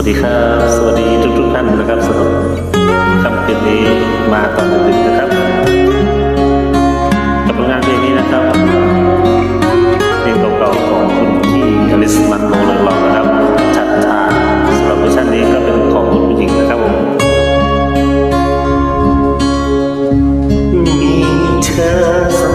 วัสดีครับ สวัสดีทุกทุกท่านนะครับสำหรับค่ำคืนนี้มาตอนดึกๆนะครับกับผลงานเพลงนี้นะครับเพลงเก่าๆของคุณพี่อลิสมันโมเลงลองนะครับจัดทานสำหรับเวอร์ชันนี้ก็เป็นของคุณผู้หญิงนะครับผมมีเธอ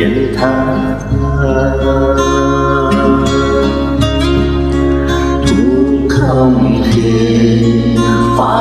ยังทาทุกคำเทฟ้า